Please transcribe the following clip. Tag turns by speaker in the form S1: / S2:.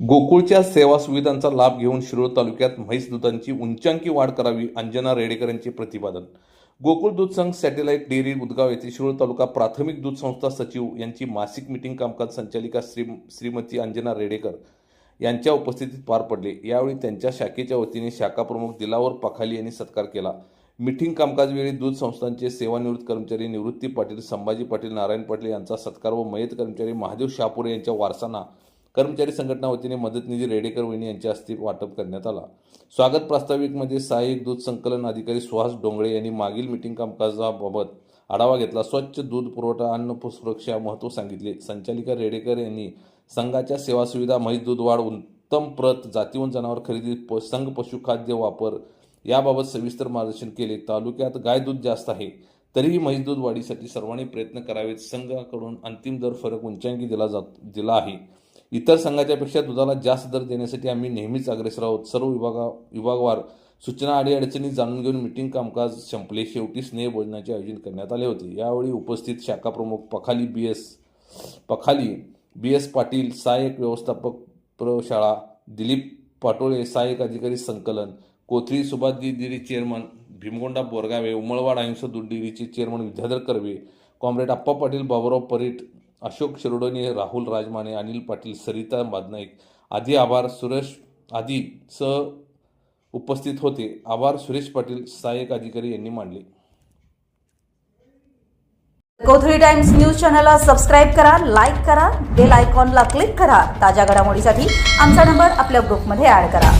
S1: गोकुळच्या सेवा सुविधांचा लाभ घेऊन शिरोळ तालुक्यात म्हैस दुधांची उंचांकी वाढ करावी अंजना रेडेकर यांचे प्रतिपादन. गोकुळ दूध संघ सॅटेलाइट डेअरी उदगाव येथे शिरोळ तालुका प्राथमिक दूध संस्था सचिव यांची मासिक मिटिंग कामकाज संचालिका श्री श्रीमती अंजना रेडेकर यांच्या उपस्थितीत पार पडले. यावेळी त्यांच्या शाखेच्या वतीने शाखाप्रमुख दिलावर पखाली यांनी सत्कार केला. मिटिंग कामकाजवेळी दूध संस्थांचे सेवानिवृत्त कर्मचारी निवृत्ती पाटील संभाजी पाटील नारायण पाटील यांचा सत्कार व मयत कर्मचारी महादेव शहापुरे यांच्या वारसांना कर्मचारी संघटना वतीने मदत निधी रेडेकर वहिनी यांच्या हस्ते वाटप करण्यात आला. स्वागत प्रास्ताविकमध्ये सहाय्यक दूध संकलन अधिकारी सुहास डोंगळे यांनी मागील मिटिंग कामकाजाबाबत आढावा घेतला. स्वच्छ दूध पुरवठा अन्न सुरक्षा महत्त्व सांगितले. संचालिका रेडेकर यांनी संघाच्या सेवा सुविधा म्हैस दूध वाढ उत्तम प्रत जातीवन जनावर खरेदी प संघ पशुखाद्य वापर याबाबत सविस्तर मार्गदर्शन केले. तालुक्यात गाय दूध जास्त आहे तरीही म्हैस दूध वाढीसाठी सर्वांनी प्रयत्न करावेत. संघाकडून अंतिम दर फरक उंचांकी दिला जात दिला आहे. इतर संघाच्यापेक्षा दुधाला जास्त दर देण्यासाठी आम्ही नेहमीच अग्रेसर आहोत. सर्व विभागा विभागवार सूचना आणि अडचणी जाणून घेऊन मिटिंग कामकाज संपले. शेवटी स्नेह भोजनाचे आयोजन करण्यात आले होते. यावेळी उपस्थित शाखा प्रमुख Pakhali B S Pakhali B S Patil सहाय्यक व्यवस्थापक प्रशाळा दिलीप पाटोळे सहाय्यक अधिकारी संकलन कोथळी सुभाष डेअरी चेअरमन भीमगोंडा बोरगावे उमळवाड अहिंसा दुंडिरीचे चेअरमन विद्याधर कर्वे कॉम्रेड आप्पा पाटील बाबुराव परीट अशोक शिरोडणे राहुल राजमाने अनिल पाटील सरिता बादनाईक आदी आभार सुरेश आदी सह उपस्थित होते. आभार सुरेश पाटील सहाय्यक अधिकारी यांनी मांडले
S2: कोथळी टाइम्स न्यूज चॅनलला सबस्क्राईब करा लाईक करा बेल आयकॉनला क्लिक करा. ताज्या घडामोडीसाठी आमचा नंबर आपल्या ग्रुपमध्ये ॲड करा.